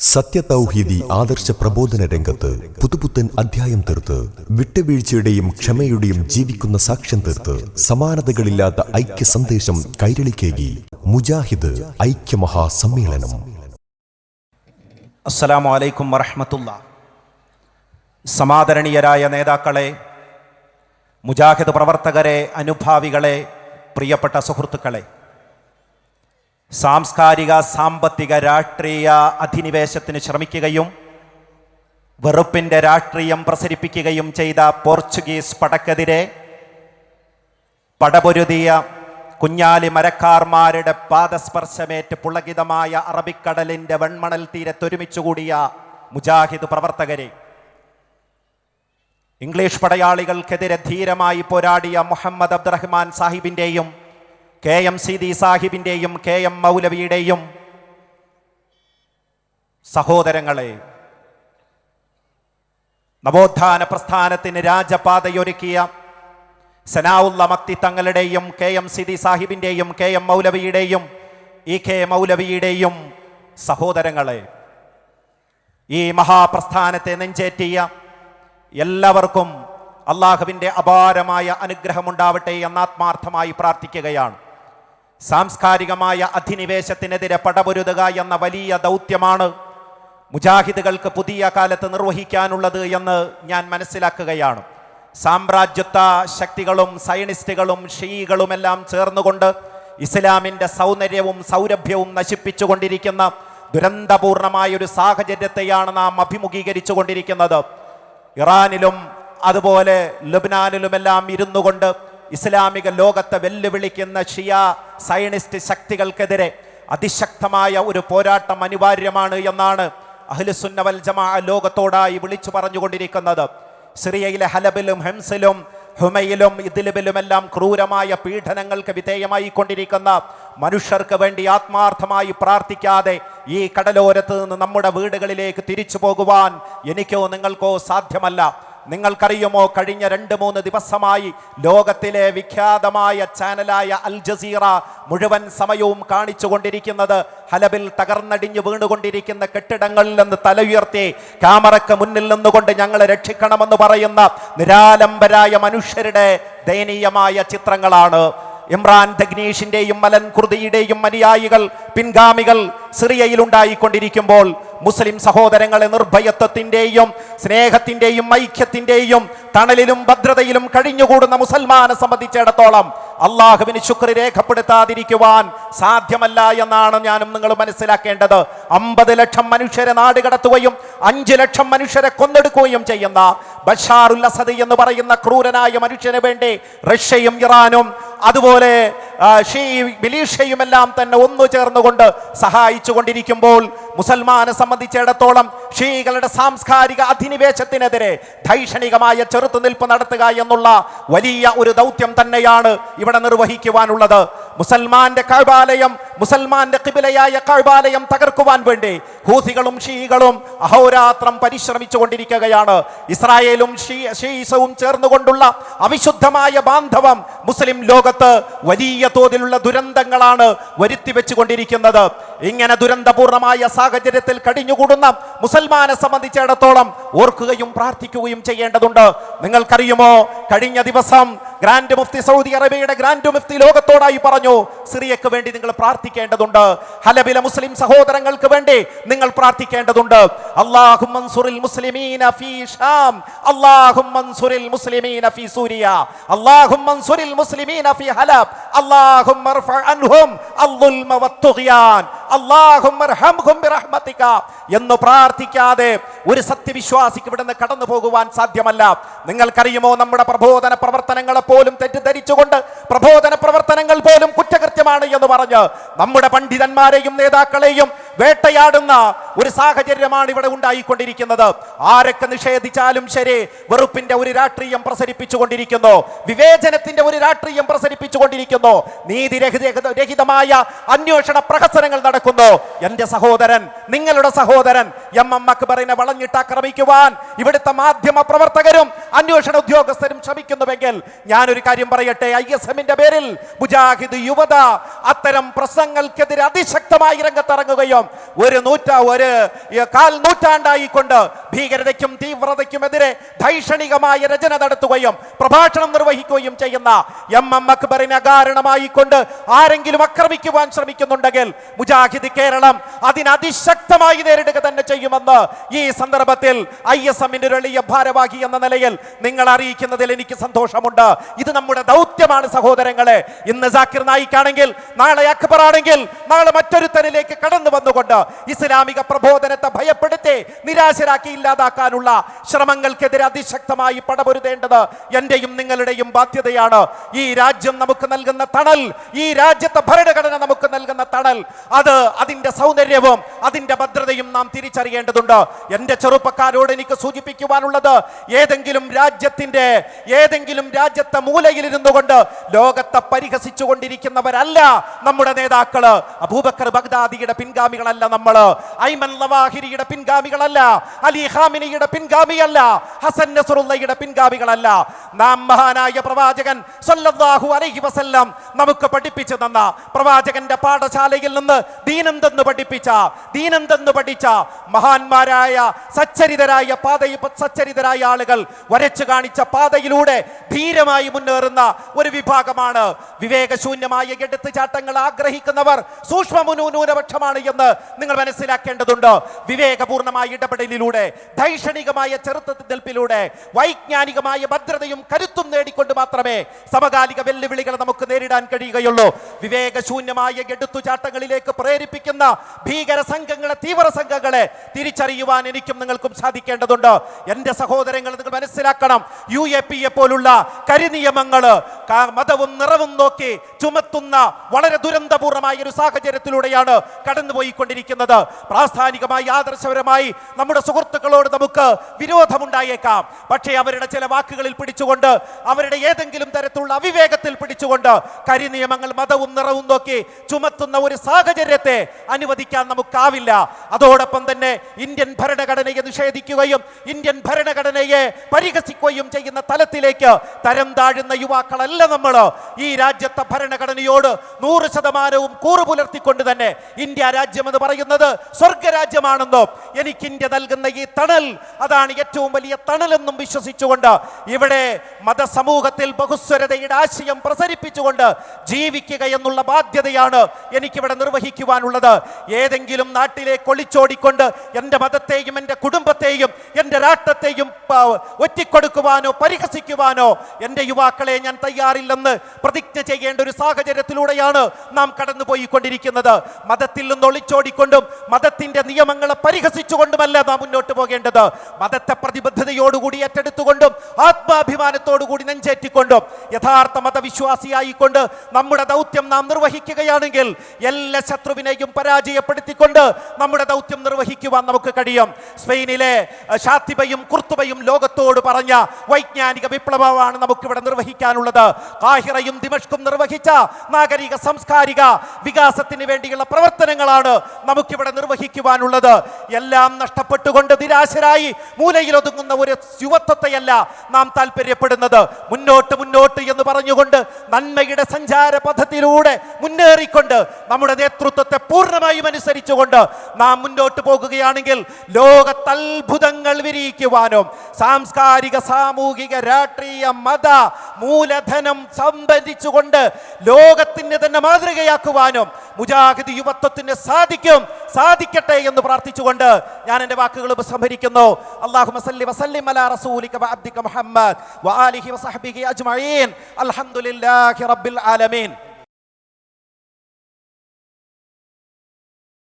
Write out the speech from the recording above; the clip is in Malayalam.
സത്യതൗഹീദി ആദർശ പ്രബോധന രംഗത്ത് പുതുപുത്തൻ അധ്യായം തീർത്ത് വിട്ടുവീഴ്ചയുടെയും ക്ഷമയുടെയും ജീവിക്കുന്ന സാക്ഷ്യം തീർത്ത് സമാനതകളില്ലാത്ത ഐക്യ സന്ദേശം കൈരളിക്കേകി മുജാഹിദ് ഐക്യമഹാസമ്മേളനം. അസ്സലാമു അലൈക്കും വറഹമത്തുള്ള. സമാദരണീയരായ നേതാക്കളെ മുജാഹിദ് പ്രവർത്തകരെ അനുഭാവികളെ പ്രിയപ്പെട്ട സുഹൃത്തുക്കളെ സാംസ്കാരിക സാമ്പത്തിക രാഷ്ട്രീയ അധിനിവേശത്തിന് ശ്രമിക്കുകയും വെറുപ്പിന്റെ രാഷ്ട്രീയം പ്രസരിപ്പിക്കുകയും ചെയ്ത പോർച്ചുഗീസ് പടക്കെതിരെ പടപൊരുതിയ കുഞ്ഞാലി മരക്കാർമാരുടെ പാദസ്പർശമേറ്റ് പുളകിതമായ അറബിക്കടലിന്റെ വെൺമണൽ തീരത്തൊരുമിച്ചുകൂടിയ മുജാഹിദ് പ്രവർത്തകരെ. ഇംഗ്ലീഷ് പടയാളികൾക്കെതിരെ ധീരമായി പോരാടിയ മുഹമ്മദ് അബ്ദുറഹ്മാൻ സാഹിബിന്റെയും കെ എം സിദി സാഹിബിന്റെയും കെ എം മൗലവിയുടെയും സഹോദരങ്ങളെ നവോത്ഥാന പ്രസ്ഥാനത്തിന് രാജപാതയൊരുക്കിയ സനാവുള്ള മക്തി തങ്ങളുടെയും കെ എം സിദി സാഹിബിന്റെയും കെ എം മൗലവിയുടെയും ഇ കെ മൗലവിയുടെയും സഹോദരങ്ങളെ ഈ മഹാപ്രസ്ഥാനത്തെ നെഞ്ചേറ്റിയ എല്ലാവർക്കും അള്ളാഹുവിന്റെ അപാരമായ അനുഗ്രഹമുണ്ടാവട്ടെ എന്ന് ആത്മാർത്ഥമായി പ്രാർത്ഥിക്കുകയാണ്. സാംസ്കാരികമായ അധിനിവേശത്തിനെതിരെ പടപൊരുതുക എന്ന വലിയ ദൗത്യമാണ് മുജാഹിദുകൾക്ക് പുതിയ കാലത്ത് നിർവഹിക്കാനുള്ളത് എന്ന് ഞാൻ മനസ്സിലാക്കുകയാണ്. സാമ്രാജ്യത്വ ശക്തികളും സയനിസ്റ്റുകളും ഷീകളുമെല്ലാം ചേർന്നുകൊണ്ട് ഇസ്ലാമിന്റെ സൗന്ദര്യവും സൗരഭ്യവും നശിപ്പിച്ചുകൊണ്ടിരിക്കുന്ന ദുരന്തപൂർണമായ ഒരു സാഹചര്യത്തെയാണ് നാം അഭിമുഖീകരിച്ചു കൊണ്ടിരിക്കുന്നത് ഇറാനിലും അതുപോലെ ലബനാനിലുമെല്ലാം ഇരുന്നു കൊണ്ട് ഇസ്ലാമിക ലോകത്തെ വെല്ലുവിളിക്കുന്ന ഷിയ സയനിസ്റ്റ് ശക്തികൾക്കെതിരെ അതിശക്തമായ ഒരു പോരാട്ടം അനിവാര്യമാണ് എന്നാണ് അഹ്ലുസുന്നവൽ ജമാ ലോകത്തോടായി വിളിച്ചു പറഞ്ഞുകൊണ്ടിരിക്കുന്നത്. സിറിയയിലെ ഹലബിലും ഹെംസിലും ഹുമയിലും ഇതിലുമെല്ലാം ക്രൂരമായ പീഡനങ്ങൾക്ക് വിധേയമായി കൊണ്ടിരിക്കുന്ന മനുഷ്യർക്ക് വേണ്ടി ആത്മാർത്ഥമായി പ്രാർത്ഥിക്കാതെ ഈ കടലോരത്ത് നിന്ന് നമ്മുടെ വീടുകളിലേക്ക് തിരിച്ചു പോകുവാൻ എനിക്കോ നിങ്ങൾക്കോ സാധ്യമല്ല. നിങ്ങൾക്കറിയുമോ കഴിഞ്ഞ രണ്ട് മൂന്ന് ദിവസമായി ലോകത്തിലെ വിഖ്യാതമായ ചാനലായ അൽ ജസീറ മുഴുവൻ സമയവും കാണിച്ചു കൊണ്ടിരിക്കുന്നത് ഹലബിൽ തകർന്നടിഞ്ഞു വീണുകൊണ്ടിരിക്കുന്ന കെട്ടിടങ്ങളിൽ നിന്ന് തലയുയർത്തി ക്യാമറയ്ക്ക് മുന്നിൽ നിന്നുകൊണ്ട് ഞങ്ങളെ രക്ഷിക്കണമെന്ന് പറയുന്ന നിരാലംബരായ മനുഷ്യരുടെ ദയനീയമായ ചിത്രങ്ങളാണ്. ഇമ്രാൻ ദഗ്നീഷിന്റെയും മലൻ കുർദിയുടെയും അനുയായികൾ പിൻഗാമികൾ സിറിയയിൽ ഉണ്ടായിക്കൊണ്ടിരിക്കുമ്പോൾ മുസ്ലിം സഹോദരങ്ങളെ നിർഭയത്വത്തിന്റെയും സ്നേഹത്തിന്റെയും ഐക്യത്തിന്റെയും തണലിലും ഭദ്രതയിലും കഴിഞ്ഞുകൂടുന്ന മുസൽമാനെ സംബന്ധിച്ചിടത്തോളം അള്ളാഹുവിന് ശുക്ർ രേഖപ്പെടുത്താതിരിക്കുവാൻ സാധ്യമല്ല എന്നാണ് ഞാനും നിങ്ങൾ മനസ്സിലാക്കേണ്ടത്. അമ്പത് ലക്ഷം മനുഷ്യരെ നാട് കടത്തുകയും അഞ്ച് ലക്ഷം മനുഷ്യരെ കൊന്നെടുക്കുകയും ചെയ്യുന്ന ബഷാറുൽ അസദ് എന്ന് പറയുന്ന ക്രൂരനായ മനുഷ്യന് വേണ്ടി റഷ്യയും ഇറാനും അതുപോലെ എല്ലാം തന്നെ ഒന്നു ചേർന്നുകൊണ്ട് സഹായിച്ചു കൊണ്ടിരിക്കുമ്പോൾ മുസൽമാനെ സംബന്ധിച്ചിടത്തോളം ഷീകളുടെ സാംസ്കാരിക അധിനിവേശത്തിനെതിരെ ധൈഷണികമായ ചെറുത്തുനിൽപ്പ് നടത്തുക എന്നുള്ള വലിയ ഒരു ദൗത്യം തന്നെയാണ് ഇവിടെ നിർവഹിക്കുവാനുള്ളത്. മുസൽമാന്റെ കഴബാലയം മുസൽമാന്റെ കിബിലയായ കഴബാലയം തകർക്കുവാൻ വേണ്ടി ഹൂസികളും ഷീകളും അഹോരാത്രം പരിശ്രമിച്ചു കൊണ്ടിരിക്കുകയാണ് ഇസ്രായേലും ഷീസവും ചേർന്നുകൊണ്ടുള്ള അവിശുദ്ധമായ ബാന്ധവം മുസ്ലിം ലോകത്ത് വലിയ തോതിലുള്ള ദുരന്തങ്ങളാണ് വരുത്തി വെച്ചുകൊണ്ടിരിക്കുന്നത് ദുരന്തപൂർണമായ സാഹചര്യത്തിൽ കടിഞ്ഞുകൂടുന്ന മുസൽമാനെ സംബന്ധിച്ചിടത്തോളം ഓർക്കുകയും പ്രാർത്ഥിക്കുകയും ചെയ്യേണ്ടതുണ്ട്. നിങ്ങൾക്കറിയുമോ? കഴിഞ്ഞ ദിവസം ഗ്രാൻഡ് മുഫ്തി സൗദി അറേബ്യയുടെ ഗ്രാൻഡ് മുഫ്തി ലോകത്തോടായി പറഞ്ഞു സിറിയക്ക് വേണ്ടി നിങ്ങൾ പ്രാർത്ഥിക്കേണ്ടതുണ്ട്. ഹലബിലെ മുസ്ലിം സഹോദരങ്ങൾക്ക് വേണ്ടി നിങ്ങൾ പ്രാർത്ഥിക്കേണ്ടതുണ്ട്. അല്ലാഹും മൻസുറിൽ മുസ്ലിമീന ഫീ ഷാം. അല്ലാഹും മൻസുറിൽ മുസ്ലിമീന ഫീ സൂരിയ. അല്ലാഹും മൻസുറിൽ മുസ്ലിമീന ഫീ ഹലബ്. മർഫ അൻഹും. അർഹംഹും ബിറഹ്മതിക എന്ന് പ്രാർത്ഥിക്കാതെ ഒരു സത്യവിശ്വാസിക്ക് ഇവിടുന്ന് കടന്നു പോകുവാൻ സാധ്യമല്ല. നിങ്ങൾക്കറിയുമോ നമ്മുടെ പ്രബോധന പ്രവർത്തനങ്ങളെ പോലും തെറ്റിദ്ധരിച്ചുകൊണ്ട് പ്രബോധന പ്രവർത്തനങ്ങൾ പോലും കുറ്റകൃത്യമാണ് എന്ന് പറഞ്ഞ് നമ്മുടെ പണ്ഡിതന്മാരെയും നേതാക്കളെയും വേട്ടയാടുന്ന ഒരു സാഹചര്യമാണ് ഇവിടെ ഉണ്ടായിക്കൊണ്ടിരിക്കുന്നത്. ആരൊക്കെ നിഷേധിച്ചാലും ശരി വെറുപ്പിന്റെ ഒരു രാഷ്ട്രീയം പ്രസരിപ്പിച്ചുകൊണ്ടിരിക്കുന്നു വിവേചനത്തിന്റെ ഒരു രാഷ്ട്രീയം പ്രസരിപ്പിച്ചുകൊണ്ടിരിക്കുന്നു നീതിരഹിത രഹിതമായ അന്വേഷണ പ്രഹസനങ്ങൾ നടക്കുന്നു എന്റെ സഹോദരൻ നിങ്ങളുടെ സഹോദരൻ എം എം അക്ബറിനെ വളഞ്ഞിട്ട് ആക്രമിക്കുവാൻ ഇവിടുത്തെ മാധ്യമ പ്രവർത്തകരും അന്വേഷണ ഉദ്യോഗസ്ഥരും ശ്രമിക്കുന്നുവെങ്കിൽ ഞാനൊരു കാര്യം പറയട്ടെ. ഐ എസ് എമ്മിന്റെ പേരിൽ മുജാഹിദ് യുവത അത്തരം പ്രശ്നങ്ങൾക്കെതിരെ അതിശക്തമായി രംഗത്തിറങ്ങുകയും ഒരു നൂറ്റ ഒരു കാൽ നൂറ്റാണ്ടായിക്കൊണ്ട് ഭീകരതയ്ക്കും തീവ്രതയ്ക്കുമെതിരെ ധൈഷണികമായ രചന നടത്തുകയും പ്രഭാഷണം നിർവഹിക്കുകയും ചെയ്യുന്ന എം എം അക്ബറിനെ കാരണമായിക്കൊണ്ട് ആരെങ്കിലും ആക്രമിക്കുവാൻ ശ്രമിക്കുന്നുണ്ടെങ്കിൽ മുജാഹിദ് കേരളം. അതിനതിശക്തമായി നേരിടുക തന്നെ ചെയ്യുമെന്ന് ഈ സന്ദർഭത്തിൽ ഐ എസ് എമ്മിന്റെ ഒരു ഭാരവാഹി എന്ന നിലയിൽ നിങ്ങൾ അറിയിക്കുന്നതിൽ എനിക്ക് സന്തോഷമുണ്ട്. ഇത് നമ്മുടെ ദൗത്യമാണ് സഹോദരങ്ങളെ. ഇന്ന് ജാക്കിർ നായിക്കാണെങ്കിൽ നാളെ അക്ബർ ആണെങ്കിൽ നാളെ മറ്റൊരുത്തനിലേക്ക് കടന്നു വന്നുകൊണ്ട് ഇസ്ലാമിക പ്രബോധനത്തെ ഭയപ്പെടുത്തി നിരാശരാക്കി ഇല്ലാതാക്കാനുള്ള ശ്രമങ്ങൾക്കെതിരെ അതിശക്തമായി പടപൊരുതേണ്ടത് എന്റെയും നിങ്ങളുടെയും ബാധ്യതയാണ്. ഈ രാജ്യം നമുക്ക് നൽകുന്ന തണൽ ഈ രാജ്യത്തെ ഭരണഘടന നമുക്ക് നൽകുന്ന തണൽ അത് അതിന്റെ സൗന്ദര്യവും അതിന്റെ ഭദ്രതയും നാം തിരിച്ചറിയേണ്ടതുണ്ട്. എന്റെ ചെറുപ്പക്കാരോട് എനിക്ക് സൂചിപ്പിക്കുവാനുള്ളത് ഏതെങ്കിലും രാജ്യത്തിന്റെ ഏതെങ്കിലും രാജ്യത്തെ മൂലയിൽ ഇരുന്നു കൊണ്ട് ലോകത്തെ പരിഹസിച്ചു കൊണ്ടിരിക്കുന്നവരല്ല നമ്മുടെ നേതാക്കൾ. അബൂബക്കർ ബഗ്ദാദിയുടെ പിൻഗാമികളല്ല നമ്മൾ. ഐമൻ ലവാഹിരിയുടെ പിൻഗാമികളല്ല. അലി ഹാമിനിയുടെ പിൻഗാമിയല്ല. ഹസൻ നസറുള്ളയുടെ പിൻഗാമികളല്ല. നാം മഹാനായ പ്രവാചകൻ സല്ലല്ലാഹു അലൈഹി വസല്ലം നമുക്ക് പഠിപ്പിച്ചു തന്ന പ്രവാചകന്റെ പാഠശാലയിൽ നിന്ന് ദീനന്തെന്ന് പഠിപ്പിച്ച ദീനം തന്നു പഠിച്ച മഹാന്മാരായ സച്ചരിതരായ പാതയിൽ സച്ചരിതരായ ആളുകൾ വരച്ചു കാണിച്ച പാതയിലൂടെ ധീരമായി മുന്നേറുന്ന ഒരു വിഭാഗമാണ് വിവേകശൂന്യമായ എടുത്തുചാട്ടങ്ങൾ ആഗ്രഹിക്കുന്നവർ സൂക്ഷ്മ എന്ന് നിങ്ങൾ മനസ്സിലാക്കേണ്ടതുണ്ട്. വിവേകപൂർണമായ ഇടപെടലിലൂടെ ധൈഷണികമായ ചെറുത്തുനിൽപ്പിലൂടെ വൈജ്ഞാനികമായ ഭദ്രതയും കരുത്തും നേടിക്കൊണ്ട് മാത്രമേ സമകാലിക വെല്ലുവിളികളെ നമുക്ക് നേരിടാൻ കഴിയുകയുള്ളൂ. വിവേകശൂന്യമായ എടുത്തുചാട്ടങ്ങളിലേക്ക് പ്രേരിപ്പിക്കുന്ന ഭീകര സംഘങ്ങളെ തീവ്ര സംഘങ്ങളെ തിരിച്ചറിയുവാൻ എനിക്കും നിങ്ങൾക്കും സാധിക്കേണ്ടതുണ്ട്. എന്റെ സഹോദരങ്ങൾ നിങ്ങൾ മനസ്സിലാക്കണം യു എ പി എ പോലുള്ള കരിനിയമങ്ങൾ മതവും നിറവും നോക്കി ചുമത്തുന്ന വളരെ ദുരന്തപൂർണമായ ഒരു സാഹചര്യത്തിലൂടെയാണ് കടന്നുപോയിക്കൊണ്ടിരിക്കുന്നത്. പ്രാസ്ഥാനികമായി ആദർശപരമായി നമ്മുടെ സുഹൃത്തുക്കളോട് നമുക്ക് വിരോധമുണ്ടായേക്കാം. പക്ഷേ അവരുടെ ചില വാക്കുകളിൽ പിടിച്ചുകൊണ്ട് അവരുടെ ഏതെങ്കിലും തരത്തിലുള്ള അവിവേകത്തിൽ പിടിച്ചുകൊണ്ട് കരിനിയമങ്ങൾ മതവും നിറവും നോക്കി ചുമത്തുന്ന ഒരു സാഹചര്യത്തെ അനുവദിക്കാൻ നമുക്കാവില്ല. അതോടൊപ്പം തന്നെ ഇന്ത്യൻ ഭരണഘടനയെ നിഷേധിക്കുകയും ഇന്ത്യൻ ഭരണഘടനയെ പരിഹസിക്കുകയും ചെയ്യുന്ന തലത്തിലേക്ക് തരം താഴുന്ന യുവാക്കളല്ല നമ്മൾ ഈ രാജ്യത്തെ ഭരണഘടനയോട് നൂറ് ശതമാനവും കൂറു പുലർത്തിക്കൊണ്ട് തന്നെ ഇന്ത്യ രാജ്യം എന്ന് പറയുന്നത് സ്വർഗരാജ്യമാണെന്നും എനിക്ക് ഇന്ത്യ നൽകുന്ന ഈ തണൽ അതാണ് ഏറ്റവും വലിയ തണലെന്നും വിശ്വസിച്ചുകൊണ്ട് ഇവിടെ മതസമൂഹത്തിൽ ബഹുസ്വരതയുടെ ആശയം പ്രസരിപ്പിച്ചുകൊണ്ട് ജീവിക്കുക എന്നുള്ള ബാധ്യതയാണ് എനിക്കിവിടെ നിർവഹിക്കുവാനുള്ളത് ഏതെങ്കിലും നാട്ടിലേക്ക് ഒളിച്ചോടിക്കൊണ്ട് എന്റെ മതത്തെയും എന്റെ കുടുംബത്തെയും എന്റെ രാഷ്ട്രത്തെയും ഒറ്റിക്കൊടുക്കുവാനോ പരിഹസിക്കുവാനോ എന്റെ യുവാക്കളെ ഞാൻ തയ്യാറില്ലെന്ന് പ്രതിജ്ഞ ചെയ്യേണ്ട ഒരു സാഹചര്യത്തിലൂടെയാണ് നാം കടന്നുപോയിക്കൊണ്ടിരിക്കുന്നത്. മതത്തിൽ നിന്ന് ഒളിച്ചോടിക്കൊണ്ടും മതത്തിന്റെ നിയമങ്ങളെ പരിഹസിച്ചുകൊണ്ടുമല്ല നാം മുന്നോട്ട് പോകേണ്ടത്. മതത്തെ പ്രതിബദ്ധതയോടുകൂടി ഏറ്റെടുത്തുകൊണ്ടും ആത്മാഭിമാനത്തോടുകൂടി നെഞ്ചേറ്റിക്കൊണ്ടും യഥാർത്ഥ മതവിശ്വാസിയായിക്കൊണ്ട് നമ്മുടെ ദൗത്യം നാം നിർവഹിക്കുകയാണെങ്കിൽ എല്ലാ ശത്രുവിനെയും പരാജയപ്പെടുത്തിക്കൊണ്ട് നമ്മുടെ ദൗത്യം നിർവഹിക്കുവാൻ നമുക്ക് കഴിയും. സ്പെയിനിലെ ഷാത്തിബയും കുർത്തുബയും ലോകത്തോട് പറഞ്ഞ വൈജ്ഞാനിക വിപ്ലവമാണ് നമുക്കിവിടെ നിർവഹിക്കാനുള്ളത്. കാഹിറയും ദിമഷ്കും നിർവഹിച്ച നാഗരിക സാംസ്കാരിക വികാസത്തിന് വേണ്ടിയുള്ള പ്രവർത്തനങ്ങളാണ് നമുക്കിവിടെ നിർവഹിക്കുവാനുള്ളത്. എല്ലാം നഷ്ടപ്പെട്ടുകൊണ്ട് നിരാശരായി മൂലയിൽ ഒതുങ്ങുന്ന ഒരു യുവത്വത്തെയല്ല നാം താല്പര്യപ്പെടുന്നത് മുന്നോട്ട് മുന്നോട്ട് എന്ന് പറഞ്ഞുകൊണ്ട് നന്മയുടെ സഞ്ചാര പഥത്തിലൂടെ മുന്നേറിക്കൊണ്ട് നമ്മുടെ നേതൃത്വത്തെ പൂർണമായും അനുസരിച്ചുകൊണ്ട് നാം മുന്നോട്ട് പോകുകയാണെങ്കിൽ ലോകത്തത്ഭുതങ്ങൾ വിരിയിക്കുവാനും സാംസ്കാരിക സാമൂഹിക രാഷ്ട്രീയ മത മൂലധനം സംബന്ധിച്ചുകൊണ്ട് ലോകത്തിന് തന്നെ മാതൃകയാക്കുവാനും മുജാഹിദ് യുവത്വത്തിന് സാധിക്കും സാധിക്കട്ടെ എന്ന് പ്രാർത്ഥിച്ചുകൊണ്ട് ഞാൻ എന്റെ വാക്കുകൾ ഉപസംഹരിക്കുന്നു. അള്ളാഹു മസല്ലി വസല്ലിം അലാ റസൂലിക അബ്ദിക മുഹമ്മദ് വആലിഹി വസഹ്ബിഹി അജ്മഈൻ. അൽഹംദുലില്ലാഹി റബ്ബിൽ ആലമീൻ.